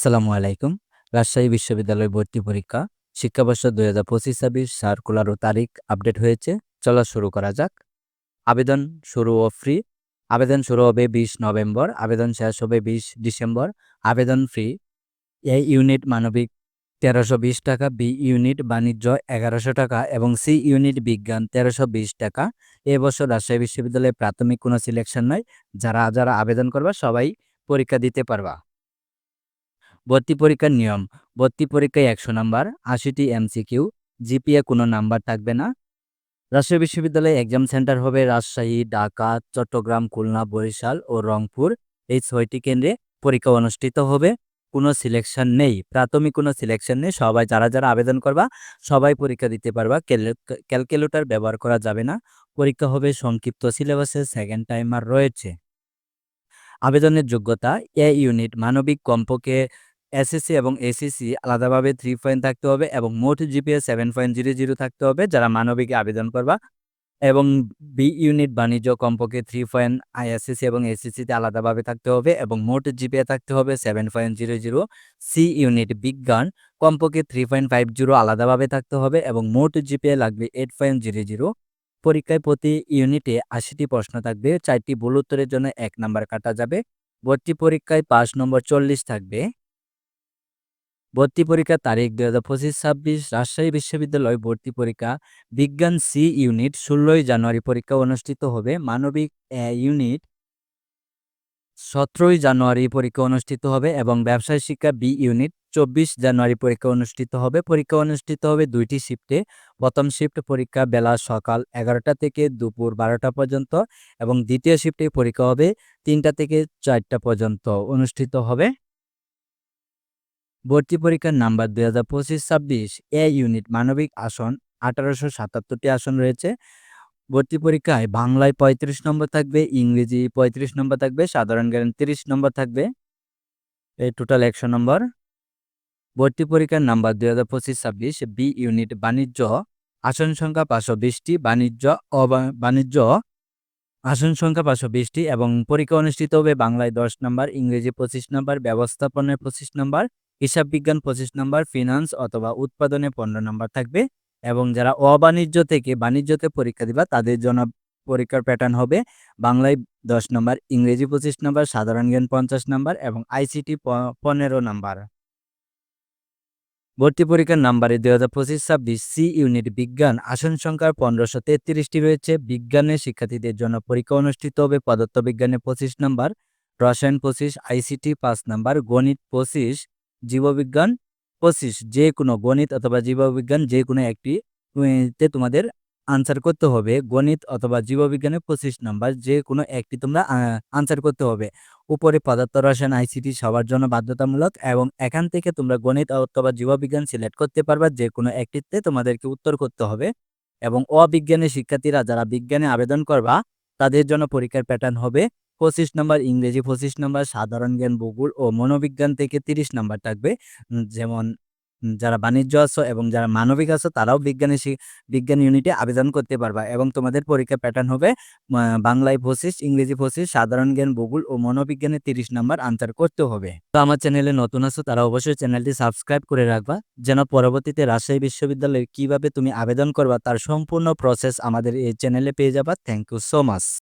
আসসালামু আলাইকুম। রাজশাহী বিশ্ববিদ্যালয় ভর্তি পরীক্ষা, শিক্ষাবর্ষ দুই হাজার পঁচিশ ছাব্বিশ সার্কুলার ও তারিখ আপডেট হয়েছে। চলা শুরু করা যাক। আবেদন শুরু ও ফ্রি আবেদন শুরু হবে বিশ নভেম্বর। আবেদন শেষ হবে বিশ ডিসেম্বর। আবেদন ফ্রি এ ইউনিট মানবিক তেরোশো বিশ টাকা, বি ইউনিট বাণিজ্য এগারোশো টাকা এবং সি ইউনিট বিজ্ঞান তেরোশো বিশ টাকা। এবছর রাজশাহী বিশ্ববিদ্যালয়ে প্রাথমিক কোনো সিলেকশন নয় যারা যারা আবেদন করবা সবাই পরীক্ষা দিতে পারবা। ভর্তি পরীক্ষার নিয়ম। ভর্তি পরীক্ষায় একশো নাম্বার, আশিটি এমসিকিউ, জিপিএ কোনো নাম্বার থাকবে না। রাজশাহী বিশ্ববিদ্যালয়ে এক্সাম সেন্টার হবে রাজশাহী, ঢাকা, চট্টগ্রাম, খুলনা, বরিশাল ও রংপুর। এই ছয়টি কেন্দ্রে পরীক্ষা অনুষ্ঠিত হবে। কোনো সিলেকশন নেই। প্রাথমিক কোনো সিলেকশন নেই। সবাই যারা যারা আবেদন করবা, সবাই পরীক্ষা দিতে পারবা। ক্যালকুলেটর ব্যবহার করা যাবে না। পরীক্ষা হবে সংক্ষিপ্ত সিলেবাসে সেকেন্ড টাইমার রয়েছে। আবেদনের যোগ্যতা এ ইউনিট মানবিক কমপক্ষে এসএসসি এবং এসএসসি আলাদাভাবে থ্রি পয়েন্ট থাকতে হবে এবং মোট GPA seven point zero zero থাকতে হবে যারা মানবিকে আবেদন করবা। এবং বি ইউনিট বাণিজ্য কমপক্ষে থ্রি পয়েন্ট আইএসএসসি এবং এসএসসিতে আলাদাভাবে থাকতে হবে এবং মোট জিপিএ থাকতে হবে seven point zero zero C unit বিজ্ঞান কমপক্ষে থ্রি পয়েন্ট ফাইভ জিরো আলাদাভাবে থাকতে হবে এবং মোট জিপিএ লাগবে এইট পয়েন্ট জিরো জিরো পরীক্ষায় প্রতি ইউনিটে আশিটি প্রশ্ন থাকবে, চারটি ভুল উত্তরের জন্য এক নাম্বার কাটা যাবে। ভর্তি পরীক্ষায় পাঁচ নম্বর চল্লিশ থাকবে। ভর্তি পরীক্ষা তারিখ দুই হাজার পঁচিশ ছাব্বিশ রাজশাহী বিশ্ববিদ্যালয় ভর্তি পরীক্ষা বিজ্ঞান সি ইউনিট ষোলোই জানুয়ারি পরীক্ষা অনুষ্ঠিত হবে। মানবিক এ ইউনিট সতেরোই জানুয়ারি পরীক্ষা অনুষ্ঠিত হবে এবং ব্যবসায় শিক্ষা বি ইউনিট চব্বিশ জানুয়ারি পরীক্ষা অনুষ্ঠিত হবে। পরীক্ষা অনুষ্ঠিত হবে দুইটি শিফটে। প্রথম শিফট পরীক্ষা বেলা সকাল এগারোটা থেকে দুপুর বারোটা পর্যন্ত এবং দ্বিতীয় শিফটে পরীক্ষা হবে তিনটা থেকে চারটা পর্যন্ত অনুষ্ঠিত হবে। ভর্তি পরীক্ষার নাম্বার দুই হাজার পঁচিশ ছাব্বিশ এ ইউনিট মানবিক আসন আঠারোশো সাতাত্তরটি আসন রয়েছে। ভর্তি পরীক্ষায় বাংলায় পঁয়ত্রিশ নম্বর থাকবে, ইংরেজি পঁয়ত্রিশ নম্বর থাকবে, সাধারণ জ্ঞান তিরিশ নম্বর থাকবে। এই টোটাল একশো নম্বর। ভর্তি পরীক্ষার নাম্বার দুই হাজার পঁচিশ ছাব্বিশ বি ইউনিট বাণিজ্য আসন সংখ্যা পাঁচশো বিশটি, বাণিজ্য বাণিজ্য আসন সংখ্যা পাঁচশো বিশটি এবং পরীক্ষা অনুষ্ঠিত হবে বাংলায় দশ নম্বর, ইংরেজি পঁচিশ নম্বর, ব্যবস্থাপনায় পঁচিশ নম্বর। হিসাব বিজ্ঞান পঁচিশ নম্বর ফিনান্স অথবা উৎপাদনে পনেরো নম্বর থাকবে। এবং যারা অবাণিজ্য থেকে বাণিজ্যতে পরীক্ষা দিবা, তাদের জন্য পরীক্ষার প্যাটার্ন হবে বাংলায় দশ নম্বর, ইংরেজি পঁচিশ নম্বর, সাধারণ জ্ঞান পঞ্চাশ নম্বর এবং আইসিটি পনেরো নম্বর। ভর্তি পরীক্ষার নাম্বারে দুই হাজার পঁচিশ, ছাব্বিশ, সি ইউনিট বিজ্ঞান, আসন সংখ্যা পনেরোশো তেত্রিশটি রয়েছে। বিজ্ঞানের শিক্ষার্থীদের জন্য পরীক্ষা অনুষ্ঠিত হবে পদার্থবিজ্ঞানে পঁচিশ নম্বর, রসায়ন পঁচিশ আইসিটি পাঁচ নম্বর, গণিত পঁচিশ জীববিজ্ঞান পঁচিশ। যে কোনো গণিত অথবা জীববিজ্ঞান যে কোনো একটি তে তোমাদের আনসার করতে হবে। গণিত অথবা জীববিজ্ঞানে পঁচিশ নাম্বার যে কোনো একটি তোমরা আনসার করতে হবে। উপরে পদার্থ, রসায়ন আইসিটি সবার জন্য বাধ্যতামূলক এবং এখান থেকে তোমরা গণিত অথবা জীববিজ্ঞান সিলেক্ট করতে পারবা। যে কোনো একটিতে তোমাদেরকে উত্তর করতে হবে এবং অবিজ্ঞানের শিক্ষার্থীরা যারা বিজ্ঞানে আবেদন করবা, তাদের জন্য পরীক্ষার প্যাটার্ন হবে। পঁচিশ নম্বর ইংরেজি পঁচিশ নম্বর সাধারণ জ্ঞান, ভূগোল ও মনোবিজ্ঞান থেকে তিরিশ নম্বর থাকবে। যেমন যারা বাণিজ্য আছো এবং যারা মানবিক আছো, তারাও বিজ্ঞানী বিজ্ঞান ইউনিটে আবেদন করতে পারবা এবং তোমাদের পরীক্ষা প্যাটার্ন হবে বাংলায় পঁচিশ, ইংরেজি পঁচিশ, সাধারণ জ্ঞান, ভূগোল ও মনোবিজ্ঞানে তিরিশ নাম্বার আনসার করতে হবে। তো আমার চ্যানেলে নতুন আছো, তারা অবশ্যই চ্যানেলটি সাবস্ক্রাইব করে রাখবা, যেন পরবর্তীতে রাজশাহী বিশ্ববিদ্যালয়ে কীভাবে তুমি আবেদন করবা, তার সম্পূর্ণ প্রসেস আমাদের এই চ্যানেলে পেয়ে যাবা। Thank you so much